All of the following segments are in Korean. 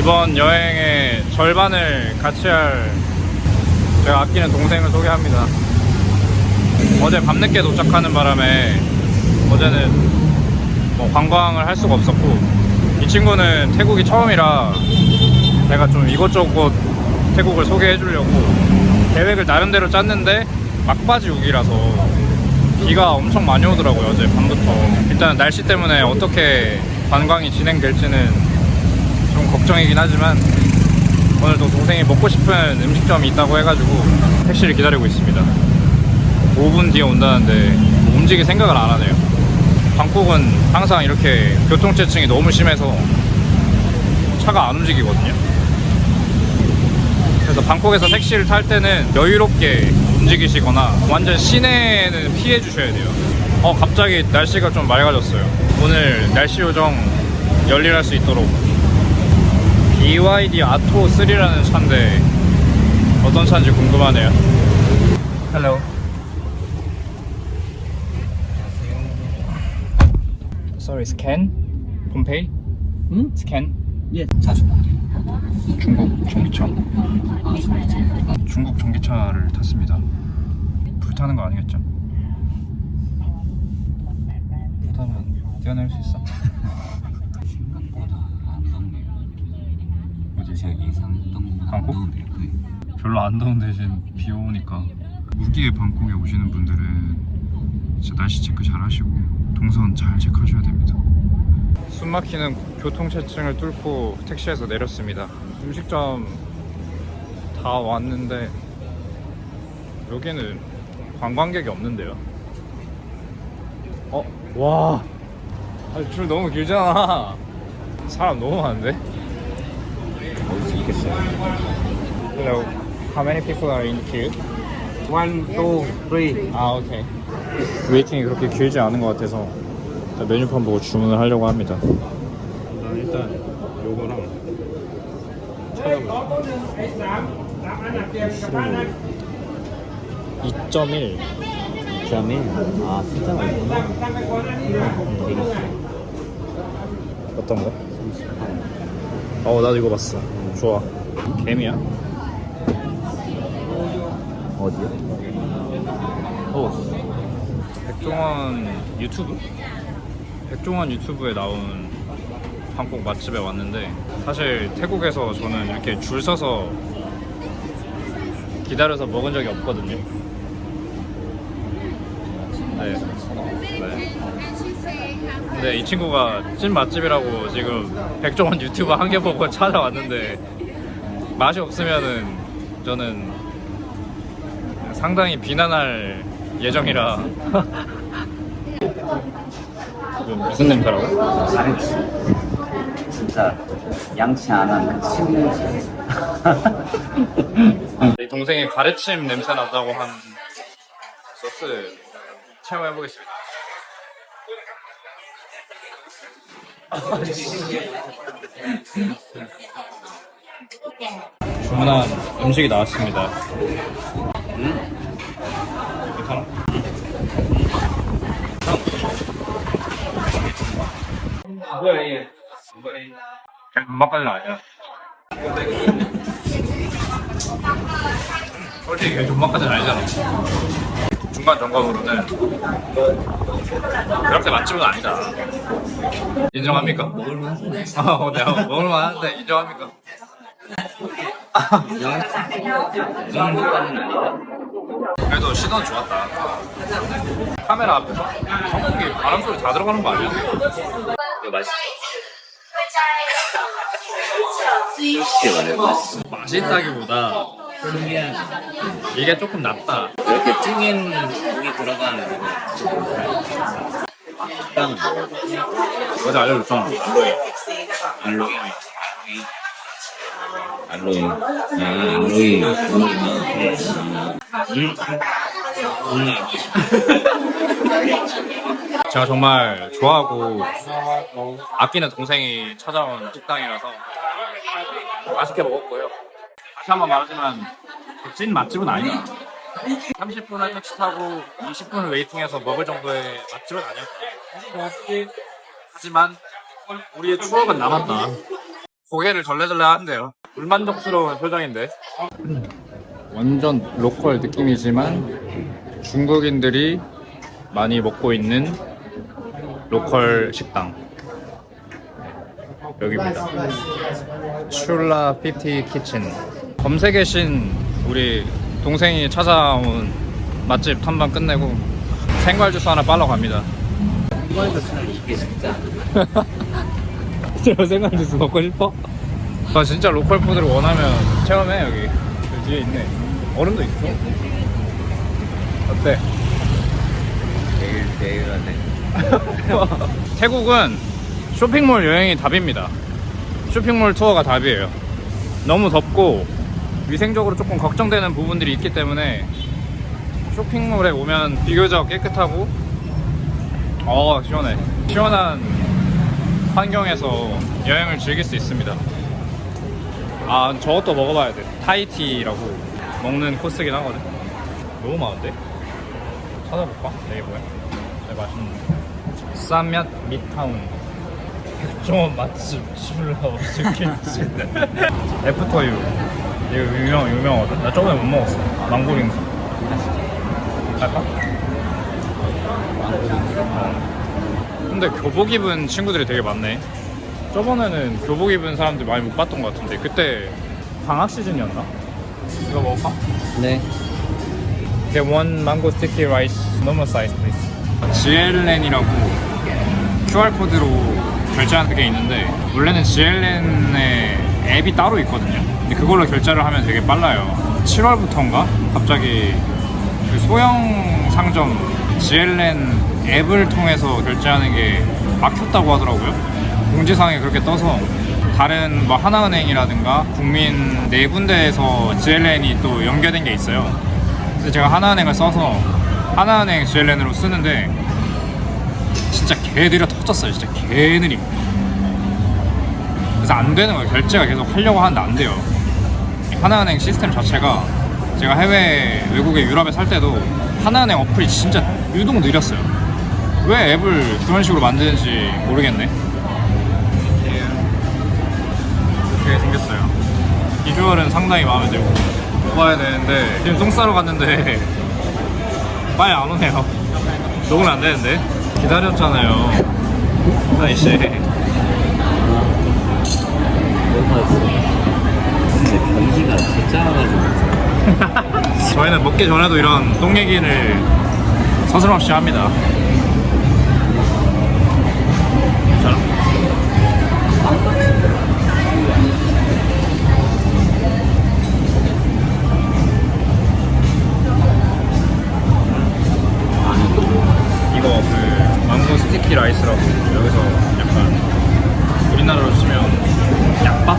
이번 여행의 절반을 같이 할 제가 아끼는 동생을 소개합니다. 어제 밤늦게 도착하는 바람에 어제는 뭐 관광을 할 수가 없었고 이 친구는 태국이 처음이라 제가 좀 이곳저곳 태국을 소개해 주려고 계획을 나름대로 짰는데 막바지 우기라서 비가 엄청 많이 오더라고요 어제 밤부터 일단 날씨 때문에 어떻게 관광이 진행될지는 좀 걱정이긴 하지만 오늘도 동생이 먹고 싶은 음식점이 있다고 해가지고 택시를 기다리고 있습니다 5분 뒤에 온다는데 움직일 생각을 안 하네요 방콕은 항상 이렇게 교통체증이 너무 심해서 차가 안 움직이거든요 그래서 방콕에서 택시를 탈 때는 여유롭게 움직이시거나 완전 시내는 피해 주셔야 돼요. 어 갑자기 날씨가 좀 맑아졌어요. 오늘 날씨 요정 열일할 수 있도록 BYD 아토 3라는 차인데 어떤 차인지 궁금하네요. Hello. Sorry, scan? 폼페이? 응? Scan? 예, 자주 봐. 중국 전기차. 중국 전기차를 탔습니다. 불타는 거 아니겠죠? 불타면 뛰어낼 수 있어? 생각보다 안 덥네요. 어디? 제 예상했던 방콕? 더운데요. 네. 별로 안 더운 대신 비 오니까 우기에 방콕에 오시는 분들은 진짜 날씨 체크 잘 하시고 동선 잘 체크하셔야 됩니다. 숨 막히는 교통체증을 뚫고 택시에서 내렸습니다. 음식점 다 왔는데 여기는 관광객이 없는데요. 어? 와! 아, 줄 너무 길잖아. 사람 너무 많은데? Hello. How many people are in queue? One, two, three. 아 오케이 웨이팅이 그렇게 길지 않은 것 같아서 일단 메뉴판 보고 주문을 하려고 합니다 난 일단 요거랑 찾아보자 2.1 점일. 아, 숫자가 있구나. 되겠어. 어떤 거? 어 나도 이거 봤어 좋아 개미야? 어디요? 어 백종원 유튜브? 백종원 유튜브에 나온 한국 맛집에 왔는데 사실 태국에서 저는 이렇게 줄 서서 기다려서 먹은 적이 없거든요. 네. 네. 근데 이 친구가 찐 맛집이라고 지금 백종원 유튜브 한 개 보고 찾아왔는데 맛이 없으면은 저는 상당히 비난할 예정이라 무슨 냄새라고? 잘했어. 진짜 양치 안 한 그 침냄새. 내 동생이 가래침 냄새 난다고 한 소스 체험해 보겠습니다. 주문한 음식이 나왔습니다. 음? 괜찮아? 그냥 금방까지는 아니야. 솔직히 그게 존맛까지는 아니잖아. 중간 점검으로는 그렇게 맛집은 아니다. 인정합니까? 먹을만 하네. 어, 내가 먹을만 한데 인정합니까? 아니다. 그래도 시선 좋았다. 카메라 앞에서 성공기 바람 소리 다 들어가는 거 아니야? 이거 맛있어. 솔직히 말해 맛있어. 맛있다기보다 그냥 이게 조금 낫다. 이렇게 튀긴 고기 들어가는 거는 식당은 어제 알려줬잖아. 알로이. 알로이. 아, 알로이. 음. 음. 제가 정말 좋아하고 아끼는 동생이 찾아온 식당이라서 맛있게 먹었고요. 다시 한번 말하지만 찐 맛집은 아니다. 30분을 택시 타고 20분을 웨이팅해서 먹을 정도의 맛집은 아니었다. 하지만 우리의 추억은 남았다. 고개를 절레절레 하는데요. 불만족스러운 표정인데. 완전 로컬 느낌이지만 중국인들이 많이 먹고 있는 로컬 식당. 여기입니다. 슐라 50 키친. 검색의 신 우리 동생이 찾아온 맛집 탐방 끝내고 생과일 주스 하나 빨러 갑니다. 이거에서 차라 제가 생각 주스 먹고 싶어? 나 진짜 로컬 푸드를 원하면 체험해 여기. 여기 뒤에 있네. 얼음도 있어. 어때? 내일 내일 하네. 태국은 쇼핑몰 여행이 답입니다. 쇼핑몰 투어가 답이에요. 너무 덥고 위생적으로 조금 걱정되는 부분들이 있기 때문에 쇼핑몰에 오면 비교적 깨끗하고 어 시원해. 시원한 환경에서 여행을 즐길 수 있습니다. 아 저것도 먹어봐야 돼. 타이티라고 먹는 코스긴 하거든. 너무 많은데? 찾아볼까? 네이버에 되게 맛있는데 쌈맛 미타운. 백종원 맛집 슐라우스 키친 애프터유. 이거 유명, 유명하거든. 나 저번에 못 먹었어. 망고링스 할까? 어. 근데 교복 입은 친구들이 되게 많네 저번에는 교복 입은 사람들 많이 못 봤던 것 같은데 그때 방학 시즌이었나? 이거 먹을까? 네. Get one mango sticky rice normal size please. GLN이라고 QR 코드로 결제하는 게 있는데 원래는 GLN의 앱이 따로 있거든요. 근데 그걸로 결제를 하면 되게 빨라요. 7월부터인가 갑자기 그 소형 상점 GLN 앱을 통해서 결제하는 게 막혔다고 하더라고요. 공지사항에 그렇게 떠서 다른 뭐 하나은행이라든가 국민 네 군데에서 GLN이 또 연결된 게 있어요. 근데 제가 하나은행을 써서 하나은행 GLN으로 쓰는데 진짜 개들이 터졌어요. 진짜 개느림. 그래서 안 되는 거예요. 결제가 계속 하려고 하는데 안 돼요. 하나은행 시스템 자체가 제가 해외 외국에 유럽에 살 때도 하나은행 어플이 진짜 유독 느렸어요. 왜 앱을 그런 식으로 만드는지 모르겠네. 이렇게 생겼어요. 비주얼은 상당히 마음에 들고 먹어야 되는데 지금 똥 싸러 갔는데 빨리 안 오네요. 녹으면 안 되는데 기다렸잖아요. 사이 씨. 너무 맛있어. 근데 변기가 진짜 작아가지고. 저희는 먹기 전에도 이런 똥 얘기를 서슴없이 합니다. 라이스라고 여기서 약간 우리나라로 치면 약밥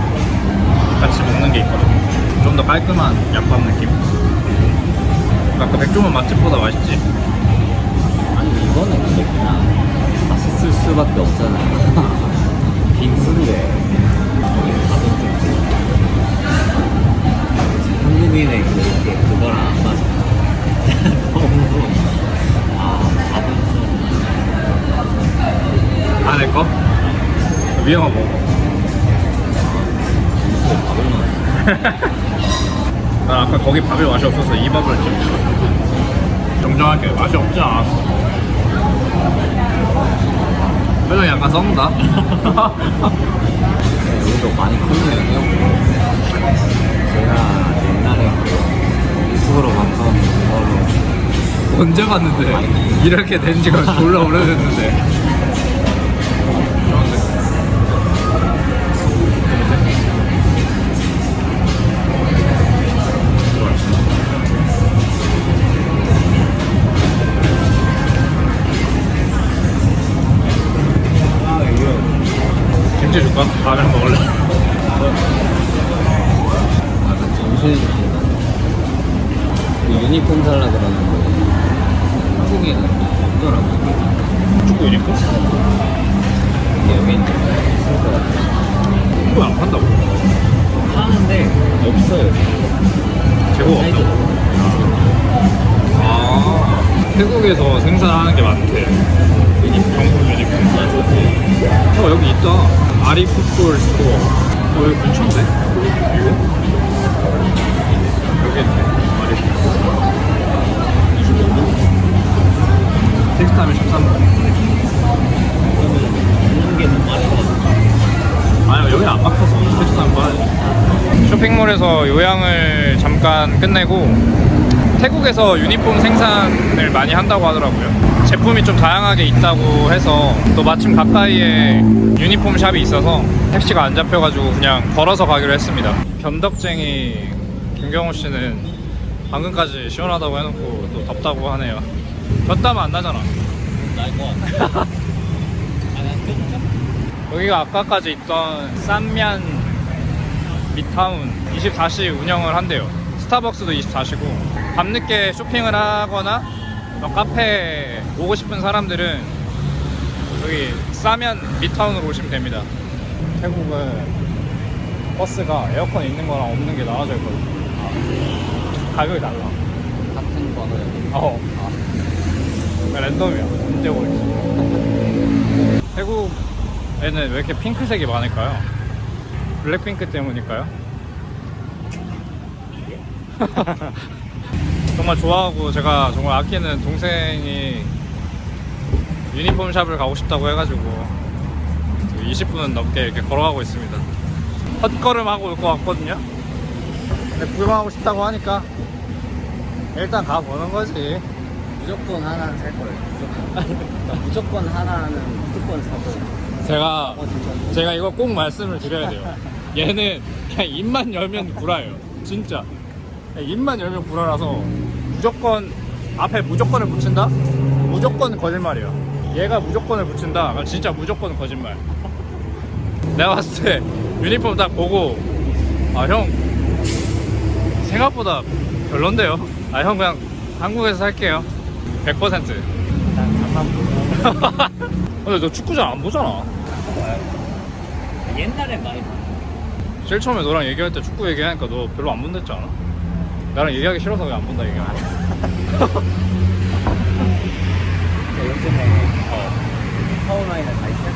같이 먹는 게 있거든요. 좀더 깔끔한 약밥 느낌. 아까 백종원 맛집보다 맛있지? 아니 이거는 근데 그냥 맛있을 수밖에 없잖아. 빙수인데. 한국인의 그렇게 그거랑 안 맞아. 너무 아 밥은 좀 안에 거? 위험한 거. 빙수 밥은 나 아까 거기 밥이 맛이 없어서 이 밥을 지금 정정할게 맛이 없지 않았어. 표정이 약간 썩는다. 여기도 많이 크네요. 제가 옛날에 유튜브로 봤던 그거로 언제 갔는데 이렇게 된 지가 졸라 오래됐는데. 김치 줄까? 한번 먹을래. 점심 그 유니폼 살라 그러는데 한국에는 없더라고요. 축구 유니폼? 근데 것 같아요. 축구 안 판다고? 파는데 없어요. 사이즈 없다고? 아 태국에서 생산하는 게 많대 유니폼 어 여기 있다 아리 풋볼 스토어 어, 여기 근처인데? 여기 있네. 말이 25분? 택시 타면 13분. 아니 여기 안 막혀서 택시 타면 빠지 쇼핑몰에서 요양을 잠깐 끝내고 태국에서 유니폼 생산을 많이 한다고 하더라고요 제품이 좀 다양하게 있다고 해서 또 마침 가까이에 유니폼 샵이 있어서 택시가 안 잡혀가지고 그냥 걸어서 가기로 했습니다 변덕쟁이 김경호 씨는 방금까지 시원하다고 해놓고 또 덥다고 하네요 볕땀 안 나잖아 날것 같아. 여기가 아까까지 있던 쌈면 미타운 24시 운영을 한대요. 스타벅스도 24시고 밤늦게 쇼핑을 하거나 뭐 카페 오고 싶은 사람들은 여기 싸면 미타운으로 오시면 됩니다. 태국은 버스가 에어컨 있는 거랑 없는 게 나눠져 있거든요. 가격이 달라. 같은 번호에. 어. 랜덤이야. 언제 오는지. 태국에는 왜 이렇게 핑크색이 많을까요? 블랙핑크 때문일까요? 정말 좋아하고 제가 정말 아끼는 동생이 유니폼 샵을 가고 싶다고 해가지고 20분 넘게 이렇게 걸어가고 있습니다. 헛걸음하고 올 것 같거든요. 근데 구경하고 싶다고 하니까 일단 가보는 거지. 무조건 하나는 살 거예요. 무조건. 무조건 하나는 무조건 사고. 제가 어, 진짜. 제가 이거 꼭 말씀을 드려야 돼요. 얘는 그냥 입만 열면 구라예요. 진짜. 입만 열면 구라라서 무조건 앞에 무조건을 붙인다? 무조건 거짓말이에요. 얘가 무조건을 붙인다? 그럼 진짜 무조건 거짓말. 내가 봤을 때 유니폼 딱 보고 아 형 생각보다 별론데요. 아 형 그냥 한국에서 살게요. 100%. 일단 잠깐 근데 너 축구 잘 안 보잖아. 옛날에 많이 제일 처음에 너랑 얘기할 때 축구 얘기하니까 너 별로 안 본댔지 않아? 나랑 얘기하기 싫어서 왜안 본다 얘기하는 거야? 요즘에 어. 파워라인을 다 있어요.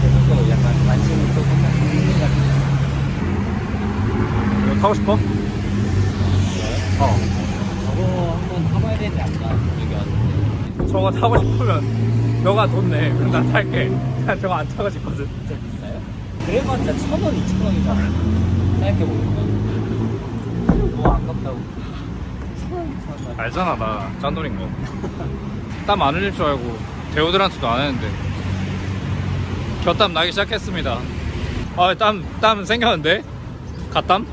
그래서 약간 관심이 또 생각해가지고. 이거 타고 싶어? 어. 저거 한번 타봐야 되지 않나 얘기하는데. 저거 타고 싶으면 너가 돈 내. 그럼 나 탈게. 난 저거 안 타고 싶거든. 진짜 비싸요? 그래봤자 천 원, 이천 원이잖아. 생각해보니까. 뭐 아깝다고. 알잖아 나 짠돌인 거. 땀안 흘릴 줄 알고 배우들한테도 안 했는데 곁땀 나기 시작했습니다. 아땀 땀 생겼는데? 갓땀?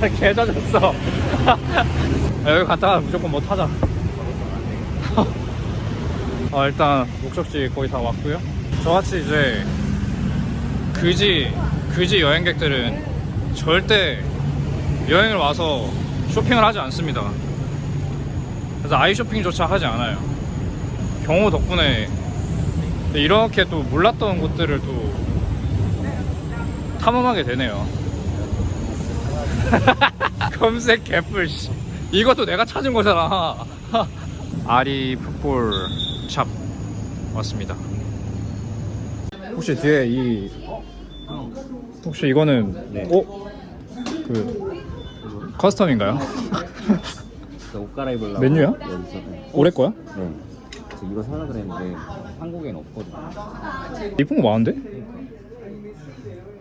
개 젖었어. 야, 여기 갔다가 무조건 뭐 타자. 아, 일단 목적지 거의 다 왔고요. 저같이 이제 그지 그지 여행객들은 절대 여행을 와서 쇼핑을 하지 않습니다. 그래서 아이 쇼핑조차 하지 않아요. 경호 덕분에 이렇게 또 몰랐던 곳들을 또 탐험하게 되네요. 검색 개뿔 씨. 이것도 내가 찾은 거잖아 아리 풋볼 샵 왔습니다 혹시 뒤에 이 혹시 이거는 네. 어? 그 커스텀인가요? 옷 갈아입으려고. 메뉴야? 여기서. 올해 거야? 네. 저 이거 사려 그랬는데 한국엔 없거든요. 이쁜 거 많은데?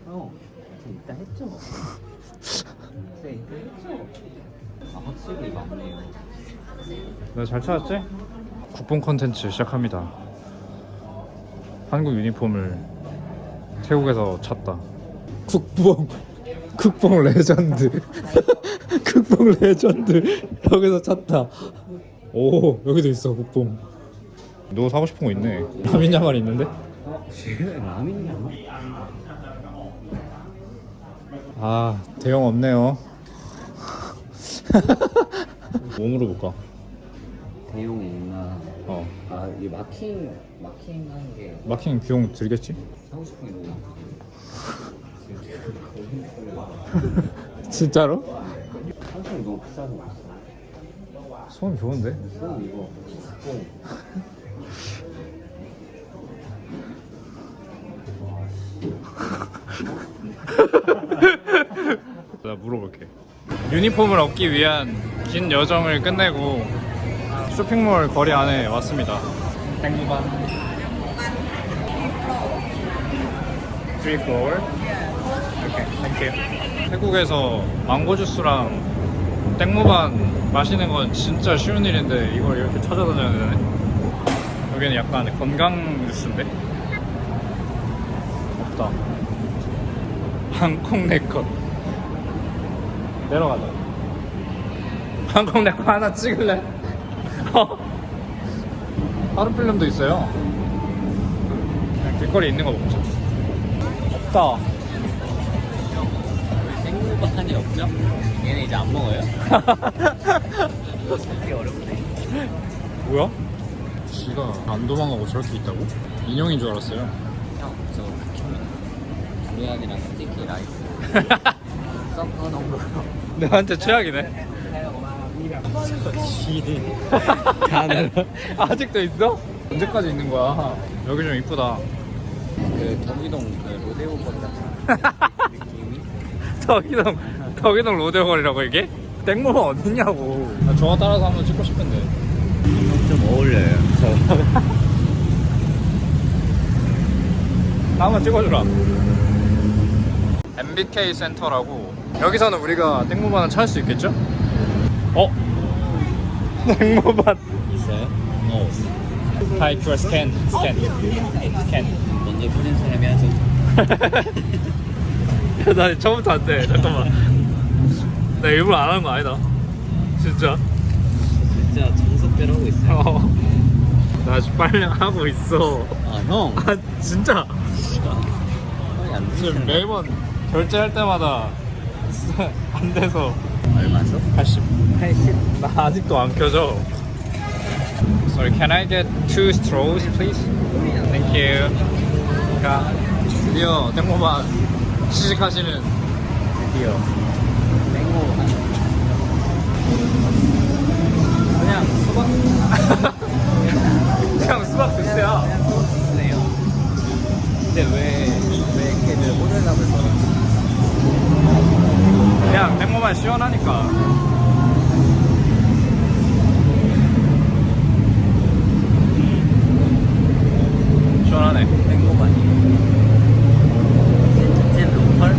어, 저 이따 했죠. 저 이따 했죠. 아, 확실히 많네요. 내가 잘 찾았지? 국뽕 컨텐츠 시작합니다 한국 유니폼을 태국에서 찾다 국뽕 국뽕 레전드 국뽕 레전드 여기서 찾다 오 여기도 있어 국뽕 너 사고 싶은 거 있네 라민 야말 있는데? 어, 지금 라면이야? 아 대형 없네요 몸으로 볼까? 대용이 있나? 어 아, 이 마킹, 마킹 하는 게 마킹 비용 들겠지? 사고 싶은 게 너무 거의 진짜로? 삼성이 너무 비싸서 어. 소음 좋은데? 소음 이거. 아, 나 물어볼게. 유니폼을 얻기 위한 긴 여정을 끝내고 쇼핑몰 거리 안에 왔습니다. 백무반. 3, 4 땡큐. 태국에서 망고 주스랑 땡무반 마시는 건 진짜 쉬운 일인데 이걸 이렇게 찾아다녀야 되네. 여기는 약간 건강 주스인데? 없다. 방콕 네컷. 내려가자. 방콕 네컷 하나 찍을래? 어? 다른 필름도 있어요. 그냥 길거리에 있는 거 먹자. 없다. 생무반이 없죠? 얘네 이제 안 먹어요? 되게 어렵네. 뭐야? 쥐가 안 도망가고 저렇게 있다고? 인형인 줄 알았어요. 형, 저 두리안이랑 스티키 라이스 섞어 놓은 거. 내한테 최악이네. 쥐들. 아직도 있어? 언제까지 있는 거야? 여기 좀 이쁘다. 그 경기동 그 로데오 거리 같은. 덕이동 덕이동 로데오거리라고 이게? 땡모가 어딨냐고. 나 저거 따라서 한번 찍고 싶은데. 좀 어울려요. 한번 찍어주라. MBK 센터라고 여기서는 우리가 땡모반을 찾을 수 있겠죠? 어? 땡모반. 있어요? 어. Hi, QR scan, scan, scan. 먼저 보낸 사람이 하죠. 야, 나 처음부터 안 돼. 잠깐만. 나 일부러 안 한 거 아니다. 진짜. 진짜 정석대로 하고 있어요. 어. 나 지금 빨리 하고 있어. 아, 형. 아, 진짜. 안 지금 매번 결제할 때마다 안 돼서 얼마죠? 80. 80? 나 아직도 안 켜져. Sorry, can I get two straws, please? Thank you. 자, 드디어 땡모반 시식하시는 드디어 맹고 그냥 수박 그냥 수박 주스야. 그냥 수박 주스네요. 근데 왜왜 이렇게들 호들갑을 떨었지? 그냥 땡모반 시원하니까. 시원하네. 맹고반이 제 로컬?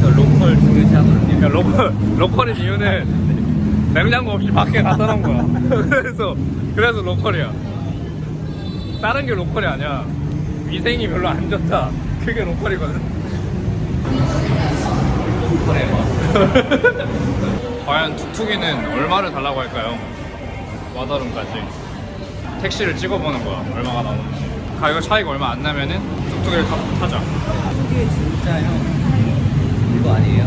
저 로컬 중요시 하거든요. 그러니까 로컬, 로컬인 이유는 냉장고 없이 밖에 갖다 놓은 거야. 그래서, 그래서 로컬이야. 다른 게 로컬이 아니야. 위생이 별로 안 좋다. 그게 로컬이거든. 로컬에 과연 툭툭이는 얼마를 달라고 할까요? 와다룸까지. 택시를 찍어보는 거야. 얼마가 나오는지. 가격 차이가 얼마 안 나면은 툭툭이를 타, 타자. 이게 진짜 형 이거 아니에요?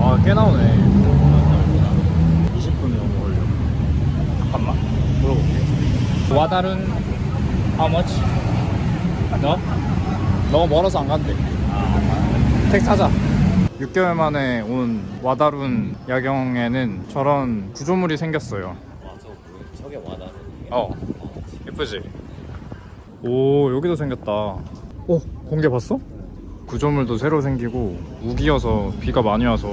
아, 꽤 나오네. 20분이 넘어 걸려. 잠깐만. 물어볼게. 와다룬 how much? 너? 너무 멀어서 안 간대. 택 타자. 6개월 만에 온 와다룬 야경에는 저런 구조물이 생겼어요. 맞아 뭐 저게 와닿는 어. 예쁘지? 오, 여기도 생겼다. 오, 공개 봤어? 구조물도 새로 생기고 우기여서 비가 많이 와서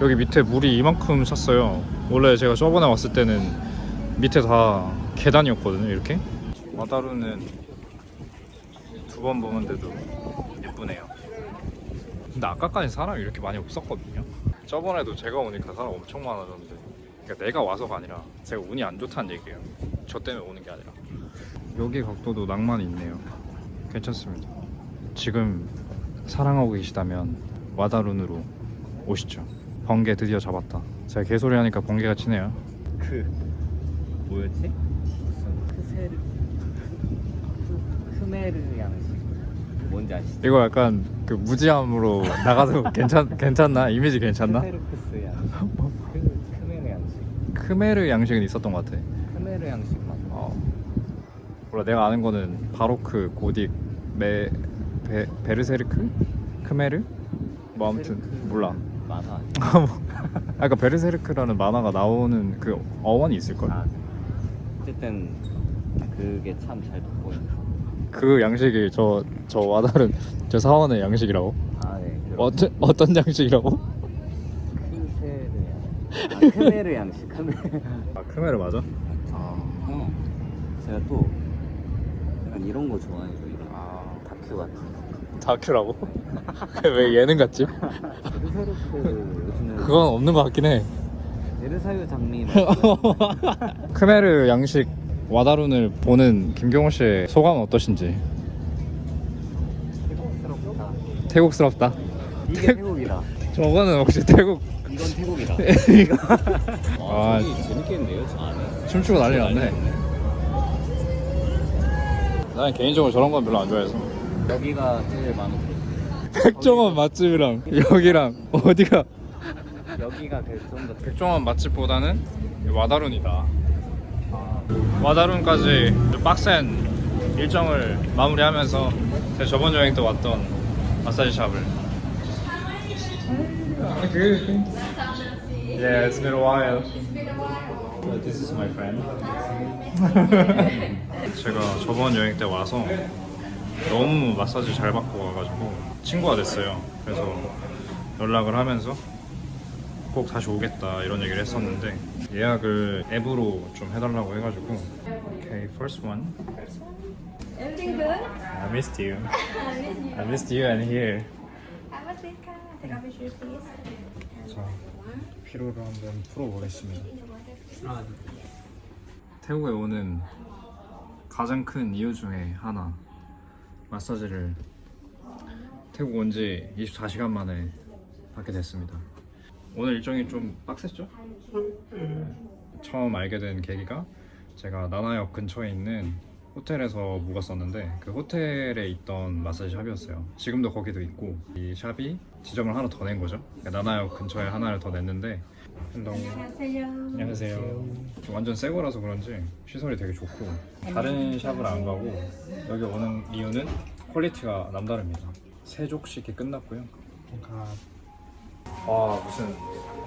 여기 밑에 물이 이만큼 찼어요. 원래 제가 저번에 왔을 때는 밑에 다 계단이었거든요, 이렇게. 와다루는 두 번 보는데도 예쁘네요. 근데 아까까지 사람이 이렇게 많이 없었거든요. 저번에도 제가 오니까 사람 엄청 많아졌는데 그러니까 내가 와서가 아니라 제가 운이 안 좋다는 얘기예요. 저 때문에 오는 게 아니라. 여기 각도도 낭만이 있네요. 괜찮습니다. 지금 사랑하고 계시다면 와다룬으로 오시죠. 번개 드디어 잡았다. 제가 개소리 하니까 번개가 치네요. 그 뭐였지? 무슨 크세르 크- 크메르 양식 뭔지 아시죠? 이거 약간 그 무지함으로 나가도 괜찮 괜찮나? 이미지 괜찮나? 크세르크스 양식 크, 크메르 양식 크메르 양식은 있었던 것 같아. 크메르 양식 맞나? 어. 몰라 내가 아는 거는 바로크, 고딕, 메 베, 베르세르크, 크메르 뭐 아무튼 몰라. 만화 아까 베르세르크라는 만화가 나오는 그 어원이 있을 걸. 아 어쨌든 그게 참 잘 돋보인다 그 양식이 저 저 와다른 저 사원의 양식이라고? 아네 어떤 어떤 양식이라고? 크세르 아 크메르 양식 크메르 아 크메르 맞아? 어 제가 또 약간 이런 거 좋아해요 아 다큐 같은 거 다큐라고? 왜 예능 같지? 베르세르크는 그건 없는 것 같긴 해. 베르사유 장미 크메르 양식 와다룬을 보는 김경호 씨의 소감은 어떠신지? 태국스럽다 태국스럽다. 이게 태- 태국이다 저거는 혹시 태국 이건 태국이다 아, 재밌겠는데요 저 안에 춤추고 난리 났네. 나는 개인적으로 저런 건 별로 안 좋아해서. 여기가 제일 마음에 들어요 백종원 맛집이랑 여기랑 어디가? 여기가 좀더 백종원 맛집보다는 와다룬이다. 와다룬까지 빡센 일정을 마무리하면서 제가 저번 여행 때 왔던 마사지 샵을. Yeah, it's been a while. This is my friend. 제가 저번 여행 때 와서 너무 마사지 잘 받고 와가지고 친구가 됐어요. 그래서 연락을 하면서 꼭 다시 오겠다 이런 얘기를 했었는데 예약을 앱으로 좀 해달라고 해가지고 Okay, first one. Everything good? I missed you. I miss you. I missed you and here. Have a seat, I take a picture, please? 자, 피로를 한번 풀어보겠습니다. 태국에 오는 가장 큰 이유 중에 하나 마사지를 태국 온 지 24시간 만에 받게 됐습니다. 오늘 일정이 좀 빡셌죠? 처음 알게 된 계기가 제가 나나역 근처에 있는 호텔에서 묵었었는데 그 호텔에 있던 마사지 샵이었어요. 지금도 거기도 있고 이 샵이 지점을 하나 더 낸 거죠. 나나역 근처에 하나를 더 냈는데 한동 안녕하세요. 안녕하세요. 완전 새 거라서 그런지 시설이 되게 좋고 다른 샵을 안 가고 여기 오는 이유는 퀄리티가 남다릅니다. 세족식이 끝났고요. 와 무슨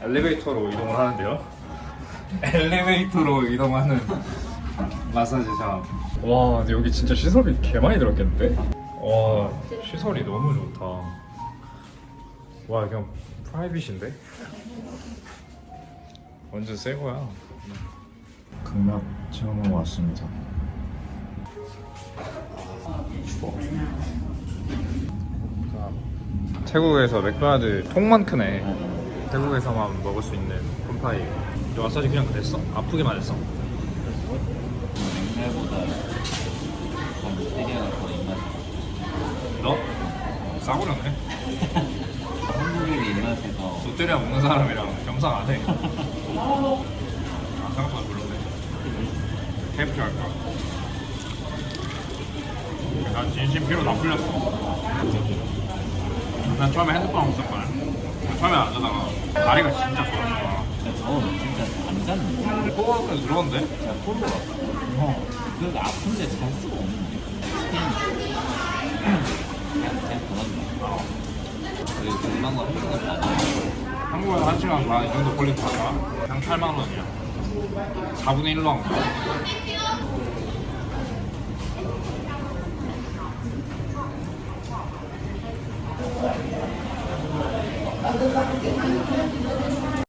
엘리베이터로 이동을 하는데요? 엘리베이터로 이동하는 마사지 샵. 와 근데 여기 진짜 시설이 개 많이 들었겠는데? 와 시설이 너무 좋다. 와 그냥 프라이빗인데? 완전 새 거야. 극락 체험하고 왔습니다. 추워. 태국에서 맥도날드 통만 크네. 태국에서만 먹을 수 있는 콤파이. 이 마사지 그냥 그랬어? 아프기만 했어? 옛날보다 더 롯데리아가 더 입맛 너? 싸구려네. 한국인 입맛에 더 롯데리아 먹는 사람이랑 겸상 안 해. 아, 생각보다 별로네. KFC 할까? 난 진심 피로 다 풀렸어. 난 처음에 핸드폰 하고 있었거든. 처음에 앉아다가 다리가 진짜 좋았어. 저는 진짜 안 잤는데 코어가 들어온데? 제가 폴로 어. 그래서 아픈데 잘 수가 없는데 그냥 그냥 그만둬 그리고 거다 한국에서 한 시간 반 이 정도 퀄리티 하다. 그냥 8만 원이야. 4분의 1로 한 거야.